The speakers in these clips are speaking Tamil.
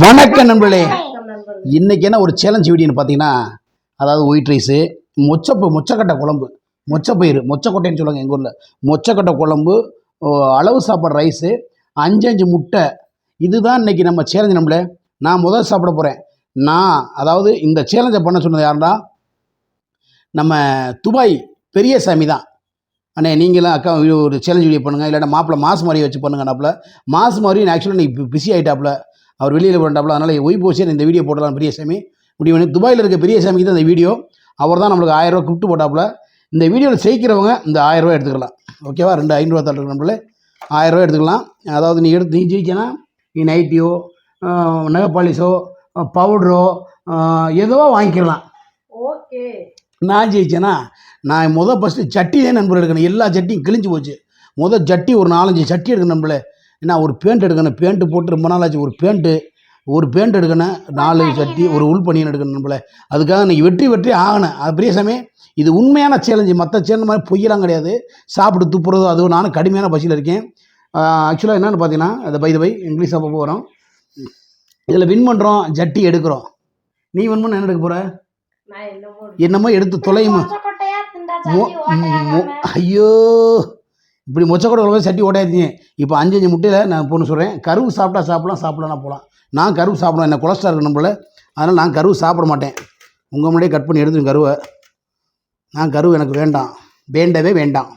வணக்கம் நண்பர்களே. இன்னைக்கு என்ன ஒரு சேலஞ்ச் வீடியோன்னு பார்த்தீங்கன்னா அதாவது ஒயிட் ரைஸு மொச்சப்பு மொச்சக்கட்டை குழம்பு மொச்சப்பயிறு மொச்சக்கொட்டைன்னு சொல்லுவாங்க எங்கள் ஊரில். மொச்சக்கட்டை குழம்பு அளவு சாப்பாடு ரைஸு அஞ்சு அஞ்சு முட்டை. இதுதான் இன்னைக்கு நம்ம சேலஞ்சு நம்மளே நான் முதல் சாப்பிட போகிறேன் நான் அதாவது இந்த சேலஞ்சை பண்ண சொன்னது யாருன்னா நம்ம துபாய் பெரிய சாமி தான். அண்ணே நீங்களும் அக்கா ஒரு சேலஞ்ச் வீடியோ பண்ணுங்கள் இல்லாட்டா மாப்பிள்ள மாஸ் மாதிரி வச்சு பண்ணுங்கன்னாப்புல மாஸ் மாதிரி ஆக்சுவலாக நீ பிஸி ஆகிட்டாப்புல அவர் வெளியில் போட்டாப்புல அதனால் ஒய் போச்சு இந்த வீடியோ போடலாம் பெரியசாமி முடிவு பண்ணி துபாயில் இருக்க பெரியசாமிக்கு தான் இந்த வீடியோ அவர் தான் நம்மளுக்கு ஆயிரம் ரூபா கிஃப்ட் போட்டாப்புல. இந்த வீடியோவில் ஜெயிக்கிறவங்க இந்த ஆயிரம் ரூபாய் எடுத்துக்கலாம். ஓகேவா ரெண்டு ஐநூறுவா தட்டு நம்மளே. ஆயிரம் ரூபாய் எடுத்துக்கலாம். அதாவது நீ எடுத்து நீ ஜெயிச்சனா நீ நைட்டியோ நகை பாலிஷோ பவுட்ரோ ஏதோ வாங்கிக்கலாம். ஓகே நான் ஜெயிச்சேனா நான் முத ஃபஸ்ட்டு சட்டி தான் நண்பர் எடுக்கணும். எல்லா சட்டியும் கிழிஞ்சு போச்சு. முத சட்டி ஒரு நாலஞ்சு சட்டி எடுக்கணும் நம்மள. என்ன ஒரு பேண்ட் எடுக்கணும். பேண்ட்டு போட்டு ரொம்ப நாள் ஆச்சு ஒரு பேண்ட்டு ஒரு பேண்ட் எடுக்கணும். நாலு சட்டி ஒரு உள் பனியன் எடுக்கணும் நம்மள. அதுக்காக இன்னைக்கு வெற்றி வெற்றி ஆகணும். அது பெரிய சமயம். இது உண்மையான சேலஞ்சு மற்ற சேலஞ்சு மாதிரி பொய்யெல்லாம் கிடையாது. சாப்பிட்டு துப்புறதோ அதுவும் நானும் கடுமையான பசியில் இருக்கேன். ஆக்சுவலாக என்னென்னு பார்த்தீங்கன்னா அதை பை பை இங்கிலீஷ் அப்போ போகிறோம் இதில் வின் பண்ணுறோம் ஜட்டி எடுக்கிறோம். நீ வின் பண்ண என்ன எடுக்க போகிற என்னமோ எடுத்து தொலையுமா? ஐயோ! இப்படி மொச்சக்கொடை குழம்பு சட்டி ஓட்டாயிருந்தீங்க இப்போ அஞ்சு அஞ்சு முட்டையில் நான் பொண்ணு சொல்கிறேன் கருவு சாப்பிட்டா சாப்பிடலாம் சாப்பிடலாம் போகலாம். நான் கருவு சாப்பிடுவேன் என்ன கொலஸ்ட்ரால் இருக்கு நம்மள. அதனால் நான் கருவு சாப்பிட மாட்டேன். உங்கள் முன்னாடியே கட் பண்ணி எடுத்துருங்க கருவை. நான் கருவு எனக்கு வேண்டாம். வேண்டவே வேண்டாம்.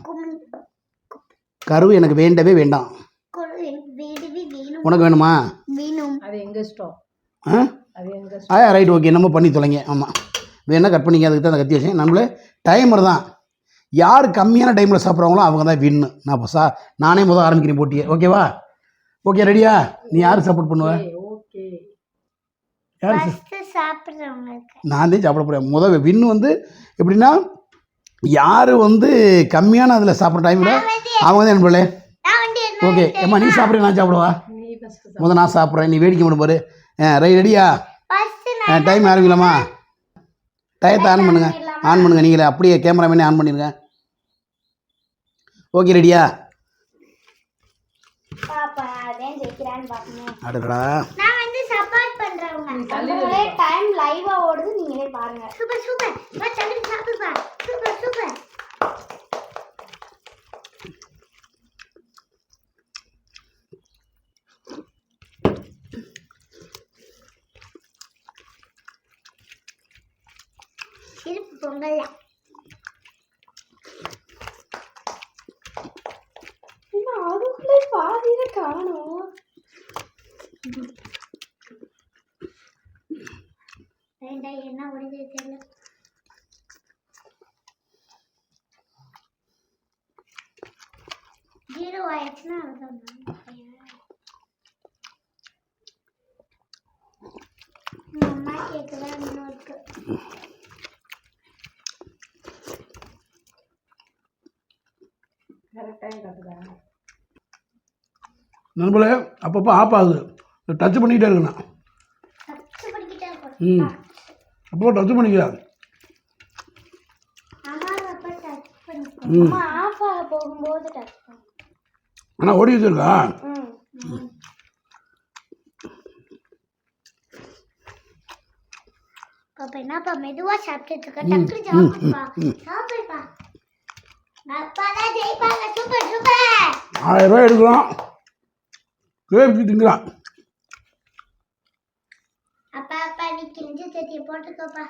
கருவு எனக்கு வேண்டவே வேண்டாம். உனக்கு வேணுமா? ஆ? ரைட் ஓகே என்னமோ பண்ணி தொலைங்க. ஆமாம் வேணால் கட் பண்ணிக்க அதுக்கு தான் கத்தி வச்சேன். நம்மளே டைமர் தான். யார் கம்மியான டைமில் சாப்பிட்றாங்களோ அவங்க தான் வின்னு நான் இப்போ சா நானே முதல் ஆரம்பிக்கிறேன் போட்டியை. ஓகேவா ஓகே ரெடியா நீ யார் சப்போர்ட் பண்ணுவ? ஓகே யார் சாப்பிட்றவங்களுக்கு. நான் தான் சாப்பிட போகிறேன் முதல் வின்னு வந்து எப்படின்னா யார் வந்து கம்மியான அதில் சாப்பிட்ற டைமில் அவங்க தான் என்பளே. நான் வந்து என்ன ஓகே ஏம்மா நீ சாப்பிட்ற நான் சாப்பிடுவா? முதல் நான் சாப்பிட்றேன். நீ வேடிக்கை மட்டும் பாரு. ரை ரெடியா டைம் ஆரம்பிக்கலாமா? டயத்தை ஆன் பண்ணுங்க. ஆன் பண்ணுங்க. நீங்களே அப்படியே கேமராமேனே ஆன் பண்ணிடுங்க ஓகே ரெடியா? பாப்பா அதான் ஜெயிக்கிறான்னு பார்க்கணும் அடுக்கடா நான் வந்து சப்போர்ட் பண்றவங்க தள்ளி நம்மளே டைம் லைவா ஓடுது நீங்களே பாருங்க. Super super. வா தம்பி சாப்பிடுப்பா சூப்பர் சூப்பர். சிரிப்பு பொங்கல் காணும் வேண்டாம் என்ன முடிஞ்சது தெரியல. ஜீரோ ஆயிடுச்சுன்னா அதுதான் அம்மா கேட்கல இன்னொருக்கு இருக்கு கரெக்டாக கட்டுதான் நண்பர்களே அப்பப்போ ஆஃப் ஆகுது. டச் பண்ணிக்கிட்டே இருக்கணும். ம். அப்போ டச் பண்ணிக்கலாம் அம்மா அப்பா டச் பண்ணிக்கோ. ம். அம்மா ஆஃப் ஆக போகும்போது டச் பண்ணு ஆனால் ஓடி வச்சிருக்கா? அப்ப என்னப்பா மெதுவா சாப்பிட்டுட்டு இருக்க டக்குனு சாப்பிடுப்பா சாப்பிடுப்பா அப்பா தான் ஜெயிப்பாங்க. Super super. ஆயிரம் ரூபாய் எடுக்கலாம் கேப்சி திங்கலாம் அப்பா அப்பா நீ கிழிஞ்ச சட்டியை போட்டுக்கோப்பா.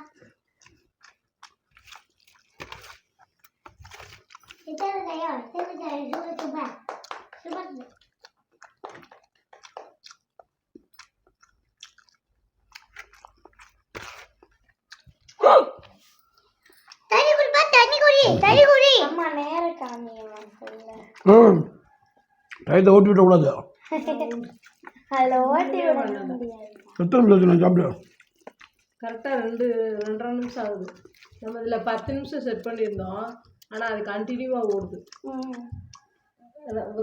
டயத்தை ஓட்டி விட்டக்கூடாது ஹலோ எத்தனை நிமிஷம் நான் கரெக்டாக ரெண்டு ரெண்டரை நிமிஷம் ஆகுது. நம்ம இதில் பத்து நிமிஷம் செட் பண்ணியிருந்தோம். ஆனால் அது கண்டினியூவாக ஓடுது.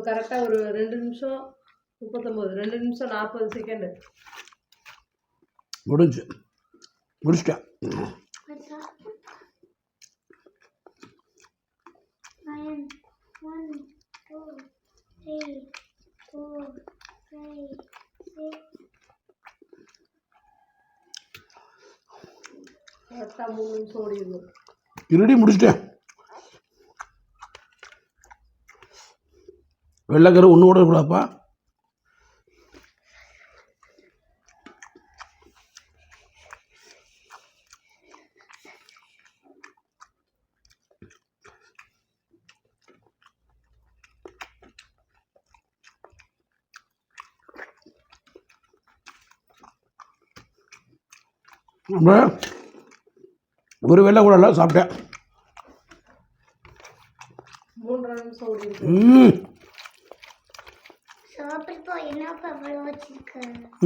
கரெக்டாக ஒரு ரெண்டு நிமிஷம் முப்பத்தொம்போது ரெண்டு நிமிஷம் நாற்பது செகண்டு முடிஞ்சு. முடிச்சிட்டேன். Nine, one, two, three, four, five, six, கரெக்டாக மூணு நிமிஷம் ஓடிடுது இருடி முடிச்சிட்டேன் வெள்ளைக்கரு ஒன்று கூட இருக்கக்கூடாப்பா நம்ம ஒரு கூட எல்லாம் சாப்பிட்டேன். ம்.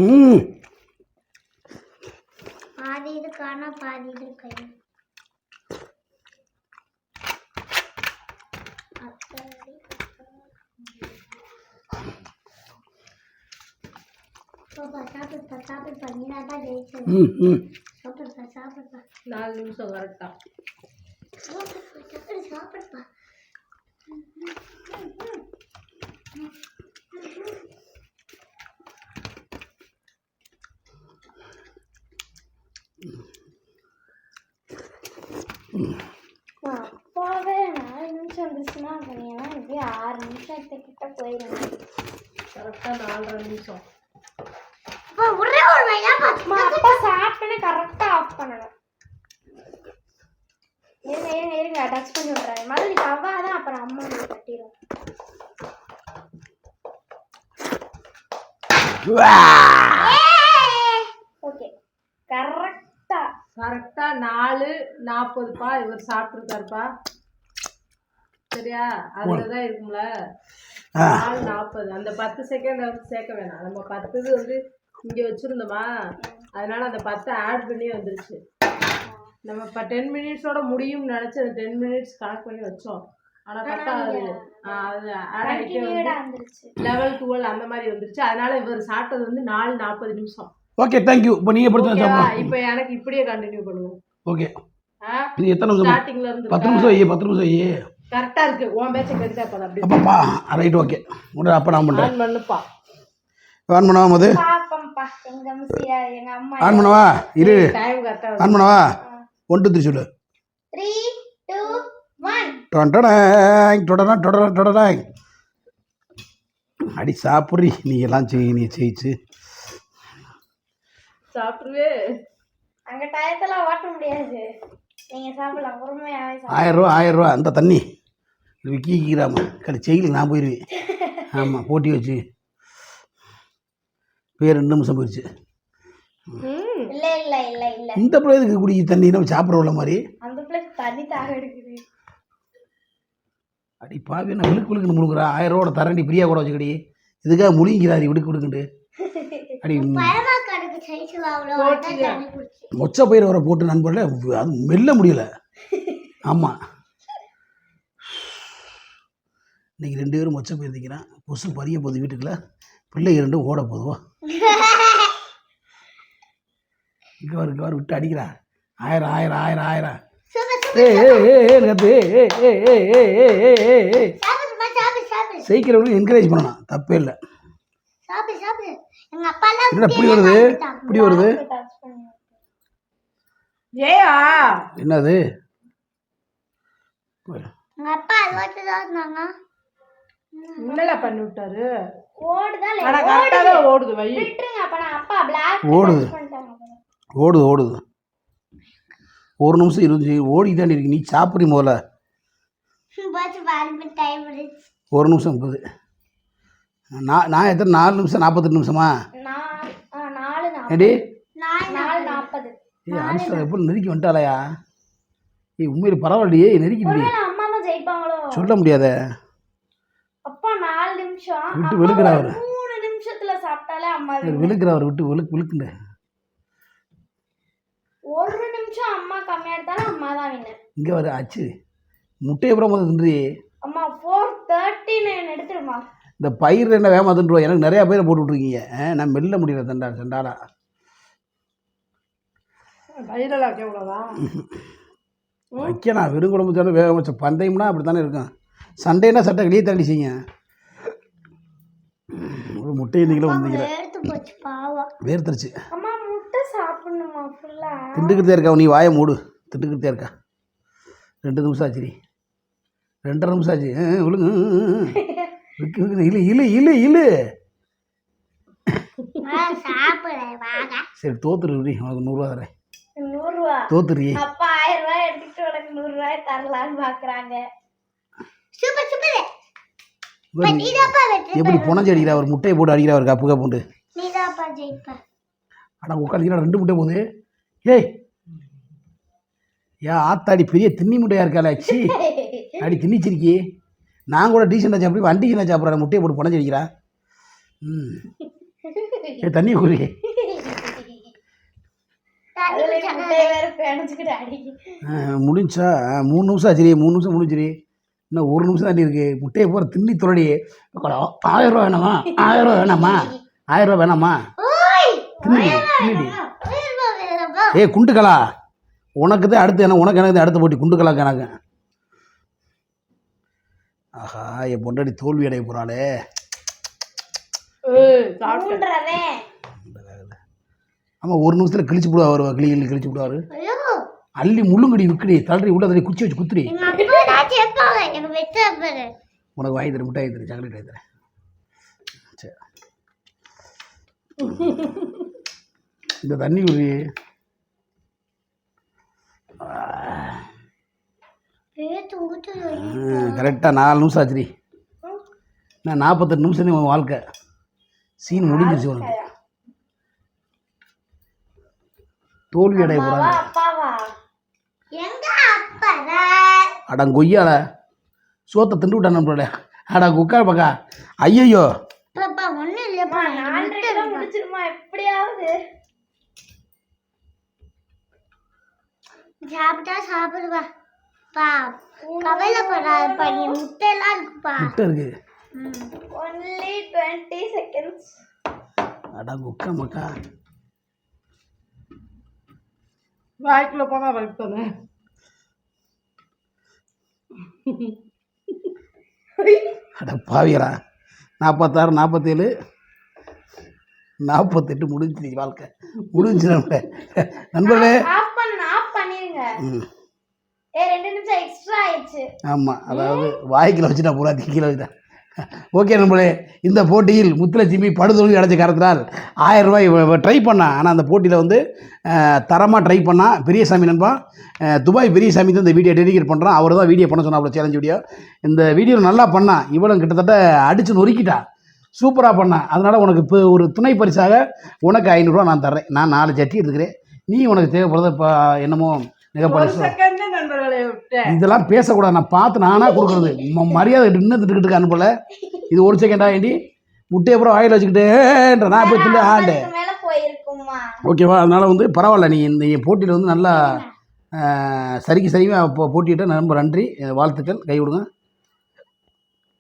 ம். பாதி இது காணா பாதி இது கை பாப்பா சாப்பிட்டு சாப்பிட்டு பண்ணி தான் ஜெயிச்சு ம் ம். சாப்பிடுப்பா நாலு நிமிஷம் கரெக்டாக சாப்பிடுப்பா சாப்பிடு சாப்பிடுப்பா அப்பாவே நாலு நிமிஷம் வந்துச்சுன்னா பண்ணியெல்லாம் இப்படி ஆறு நிமிஷத்துக்கிட்ட போயிடும் கரெக்டாக நாலரை நிமிஷம் அப்பா ஒரே ஒரு வழியா அப்பா சாப்பிட்டோன்னே கரெக்டாக ஆஃப் பண்ணணும் இருங்க இருங்க இருங்க டச் பண்ணி விட்றேன் முதல்ல நீ கவ்வா தான் அப்புறம் அம்மா வந்து கட்டிடும் ஓகே கரெக்டாக கரெக்டாக நாலு நாற்பதுப்பா இவர் சாப்பிட்ருக்காருப்பா சரியா? அதில் தான் இருக்கும்ல. நாலு நாற்பது அந்த பத்து செகண்ட் வந்து சேர்க்க வேணாம். நம்ம பத்து இது வந்து இங்கே வச்சுருந்தோமா? அதனால அந்த பத்தை ஆட் பண்ணி வந்துருச்சு. நம்ம இப்போ டென் மினிட்ஸோட முடியும்னு நினச்சி அந்த டென் மினிட்ஸ் கணக்கு பண்ணி வச்சோம். ஆனா பத்தாவது லெவல் டுவெல் அந்த மாதிரி வந்துருச்சு. அதனால இவர் சாப்பிட்டது வந்து நாலு நாற்பது நிமிஷம். ஓகே தேங்க் யூ இப்போ நீங்க படுத்து இப்போ எனக்கு இப்படியே கண்டினியூ பண்ணுவோம். ஓகே எத்தனை நிமிஷம்? ஸ்டார்டிங்ல இருந்து 10 நிமிஷம் ஐயே 10 நிமிஷம் ஐயே கரெக்ட்டா இருக்கு. உன் பேச்ச கேட்டா அப்ப அப்படி அப்பா ரைட் ஓகே உடனே அப்ப நான் பண்றேன். ஆன் பண்ணவா இரு. டைம் கரெக்ட்டா பண்ணவா? 1 2 3 சொல்லு. டொண்டடாங் டொடனா டொடனா டொடடாங் அடி சாப்பிட்றி. நீ எல்லாம் செய் நீ ஜெயிச்சு சாப்பிடுவே அங்க டயத்தெல்லாம் ஓட்ட முடியாது. நீங்க சாப்பிடலாம். பொறுமையாவே ஆயிரம் ரூபா ஆயிரம் ரூபா அந்த தண்ணி. விக்கி கிராம கடை செயலி நான் போயிடுவேன் ஆமாம் போட்டி வச்சு. பேர் ரெண்டு நிமிஷம் போயிடுச்சு இந்த பிள்ளைக்கு குடிக்க தண்ணி நம்ம சாப்பிட்ற உள்ள மாதிரி. அந்த பிள்ளை தண்ணி தாக எடுக்குது. அடி பாவி நான் விழுக்கு விழுக்குன்னு முழுங்குறா ஆயிரம் ரூபா தரண்டி பிரியா கூட வச்சுக்கடி. இதுக்காக முழுங்கிறாரு விடுக்கு விடுக்குண்டு அடி மொச்ச பயிர் வர போட்டு நண்பர்களே அது மெல்ல முடியல. ஆமாம் இன்னைக்கு ரெண்டு பேரும் மொச்ச பயிர் திக்கிறான். கொசு பறிய போகுது வீட்டுக்குள்ள. பிள்ளைங்க ரெண்டும் ஓட போதுவா இங்கே வரு விட்டு அடிக்கிறா. ஆயிரம் ஆயிரம் ஆயிரம் ஆயிரம். செய்கிறவங்களும் என்கரேஜ் பண்ணலாம் தப்பே இல்லை என்ன இப்படி வருது இப்படி வருது என்னது அப்பா அது இருந்தாங்க என்னல பண்ணி விட்டாரு ஓடுது ஓடுது ஓடுது ஓடுது ஒரு நிமிஷம் இருபத்தஞ்சு ஓடி தான் இருக்கு. நீ சாப்பிடும் போல ஒரு நிமிஷம் முப்பது. நான் நான் எத்தனை? நாலு நிமிஷம் நாற்பத்தெட்டு நிமிஷமா? ஏடி ஏ அனுஷ்டா எப்படி நெருக்கி வந்துட்டாலயா ஏ உண்மையில் பரவாயில்லையே நெருக்கிட்டு சொல்ல முடியாத. விட்டு விழுக்கிறவர் விட்டு. விழுக்கிறவர் விட்டு விழுக்குண்டேன் வின்னர் இங்கே வர ஆச்சு முட்டையை அப்புறம் முதல் தின்றி அம்மா ஃபோர் தேர்ட்டி நைன் எடுத்துருமா இந்த பயிர் என்ன வேகமாக தின்றுவோம் எனக்கு நிறையா பயிரை போட்டு விட்ருக்கீங்க ஆ, நான் மெல்ல முடியல தண்டா தண்டாடா வைரலாக்க எவ்வளோவா வைக்கலாம் வெறும் குழம்பு தானே வேக வச்ச. பந்தயம்னா அப்படி தானே இருக்கும். சண்டைனா சட்டை வெளியே தள்ளி செய்யுங்க. ஒரு முட்டை இன்னைக்கு வந்து பாவம். வேர்த்துருச்சு. அம்மா முட்டை சாப்பிடணும் சாப்பிடணுமா ஃபுல்லா திண்டுக்கிட்டே இருக்கா நீ வாயை மூடு. திண்டுக்கிட்டே இருக்கா. ரெண்டு நிமிஷம் ஆச்சுடி ரெண்டரை நிமிஷம் ஆச்சு. விழுங்க இழு இழு சாப்பிட வாங்க. சரி தோத்துருடி உனக்கு நூறுரூவா தரேன். நூறுரூவா? தோத்துருடி அப்பா ஆயிரம் ரூபாய் எடுத்துட்டு உனக்கு நூறு ரூபாய் தரலான்னு பாக்குறாங்க. Super super. இவர் நீதாப்பா வெற்றி எப்படி புனஞ்சு அடிக்கிறா? ஒரு முட்டையை போட்டு அடிக்கிறா ஒரு கப்பு கப்புண்டு ஆனால் ரெண்டு முட்டை போகுது. ஏய் ஏன் ஆத்தாடி பெரிய தின்னி முட்டையா இருக்காளே சி. அடி திணிச்சிருக்கி நான் கூட டீசெண்டாக சாப்பிடு வண்டிக்கு நான் சாப்பிட்றேன் முட்டையை போட்டு அடிக்கிறா ம். ஏ தண்ணியை குடி முடிஞ்சா மூணு நிமிஷம் ஆச்சுரி மூணு நிமிஷம் முடிஞ்சிரி இன்னும் ஒரு நிமிஷம் தாண்டி இருக்கு. முட்டையை போகிற திண்ணி துறடி ஆயிரம் ரூபா வேணாமா? ஆயிரம் ரூபா வேணாமா? ஆயிரம் ரூபா வேணாமா? தின்னடி தின்னடி. ஏய் குண்டுக்கலா. உனக்கு தான் அடுத்து என்ன உனக்கு எனக்கு தான் அடுத்த போட்டி குண்டுக்கலா கணக்கு ஆஹா என் பொண்டாடி தோல்வி அடைய போகிறாளே ஆமாம் ஒரு நிமிஷத்தில் கிழிச்சு விடுவா வருவா கிளி கிளி கிழிச்சு விடுவாரு அள்ளி முள்ளுங்கடி விக்குடி தள்ளி உள்ள தள்ளி குச்சி வச்சு குத்துடி. உனக்கு வாங்கி தரேன் மிட்டாய் தரேன் சாக்லேட் வாங்கி தரேன். சரி. இந்த தண்ணி ஊத்து கரெக்டாக நாலு நிமிஷம் ஆச்சுடி. நான் நாற்பத்தெட்டு நிமிஷம் உன் வாழ்க்கை. சீன் முடிஞ்சிருச்சு உனக்கு. தோல்வி அடைய போகிறாங்க அப்பாவா? எங்க அப்பா அடா கொய்யால. சோத்தை திண்டு விட்டான் நம்மள அடா குக்கா பக்கா. ஐயையோ. பாப்பா ஒண்ணு இல்லப்பா நான் ரெண்டு முடிச்சிருமா எப்படியாவது? சாப்பிட்டா சாப்பிடுவா. பா கவலைப்படாதப்பா நீ முட்டையெல்லாம் இருக்குப்பா. முட்டை இருக்கு. ம். ஒன்லி டுவெண்ட்டி செகண்ட்ஸ் அடா குக்கா மக்கா. வாய்க்குள்ள போனா ரைட் தானே அட பாவியரா. நாற்பத்தாறு நாற்பத்தேழு நாற்பத்தெட்டு முடிஞ்சிருச்சு வாழ்க்கை. முடிஞ்சு நம்ம நண்பர்களே. ஆமாம் அதாவது வாய்க்கில் வச்சுட்டா பூரா கீழே வச்சுட்டா. ஓகே நம்மளே இந்த போட்டியில் முத்துலட்சுமி படுதொழில் அடைச்ச காரணத்தினால் ஆயிரம் ரூபாய் ட்ரை பண்ணா. ஆனால் அந்த போட்டியில் வந்து தரமாக ட்ரை பண்ணா. பெரியசாமி நண்பா துபாய் பெரியசாமி தான் இந்த வீடியோ டெடிகேட் பண்ணுறான் அவர் தான் வீடியோ பண்ண சொன்னா சேலஞ்ச் வீடியோ இந்த வீடியோ நல்லா பண்ணா. இவளும் கிட்டத்தட்ட அடித்து நொறுக்கிட்டா. சூப்பராக பண்ணா. அதனால் உனக்கு இப்போ ஒரு துணை பரிசாக உனக்கு ஐநூறுரூவா நான் தர்றேன். நான் நாலு சட்டி எடுத்துக்கிறேன். நீ உனக்கு தேவைப்படுறத இப்போ என்னமோ இதெல்லாம் பேசக்கூடாது. நான் பார்த்து நானாக கொடுக்குறது. மரியாதை இன்னும் திட்டுக்கிட்டு அனுப்பல இது ஒரு செகண்டா ஏண்டி? முட்டையை அப்புறம் ஆயில் வச்சுக்கிட்டு நான் போய் திண்டு ஆண்டு. ஓகேவா அதனால் வந்து பரவாயில்ல. நீ இந்த போட்டியில் வந்து நல்லா சரிக்கு சரியாக போ போட்டியிட்ட ரொம்ப நன்றி. வாழ்த்துக்கள். கை விடுங்க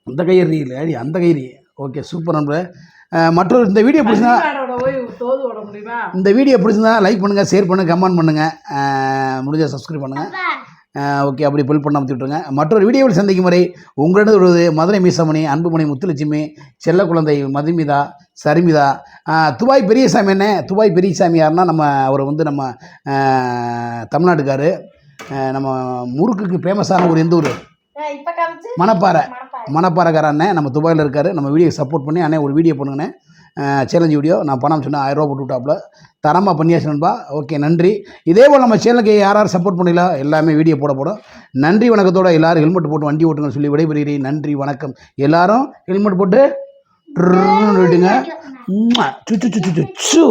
அந்த கையறி இல்லை அடி அந்த கையறி. ஓகே சூப்பர் நண்பர் மற்றொரு இந்த வீடியோ பிடிச்சா தமிழ்நாடோட போய் தோது ஓட முடியுமா? இந்த வீடியோ பிடிச்சிருந்தா லைக் பண்ணுங்கள் ஷேர் பண்ணுங்கள் கமெண்ட் பண்ணுங்கள் முடிஞ்ச சப்ஸ்கிரைப் பண்ணுங்கள் ஓகே அப்படி பில் பண்ண விட்ருங்க மற்றொரு வீடியோவில் சந்திக்கும் வரை உங்களிடம் வருவது மதுரை மீசமணி அன்புமணி முத்துலட்சுமி செல்ல குழந்தை மதுமிதா சரிமிதா துபாய் பெரியசாமி என்ன? துபாய் பெரியசாமி யாருன்னா நம்ம அவர் வந்து நம்ம தமிழ்நாட்டுக்காரு. நம்ம முறுக்குக்கு ஃபேமஸான ஒரு எந்த ஊர்? மணப்பாறை. மணப்பாறைக்கார அண்ணன் நம்ம துபாயில் இருக்கார். நம்ம வீடியோ சப்போர்ட் பண்ணி அண்ணே ஒரு வீடியோ பண்ணுங்கண்ணே சேலஞ்ச் வீடியோ. நான் பணம் சொன்னேன் ஆயிரரூவா போட்டு விட்டாப்புல தரமாக பண்ணியாச்சு நண்பா. ஓகே நன்றி. இதே போல் நம்ம சேனலுக்கு யார் யார் சப்போர்ட் பண்ணல எல்லாமே வீடியோ போட போடும் நன்றி வணக்கத்தோட எல்லாரும் ஹெல்மெட் போட்டு வண்டி ஓட்டுங்கன்னு சொல்லி விடைபெறுகிறேன். நன்றி வணக்கம். எல்லாரும் ஹெல்மெட் போட்டு விடுங்க சுச்சு சுச்சு சுச்சு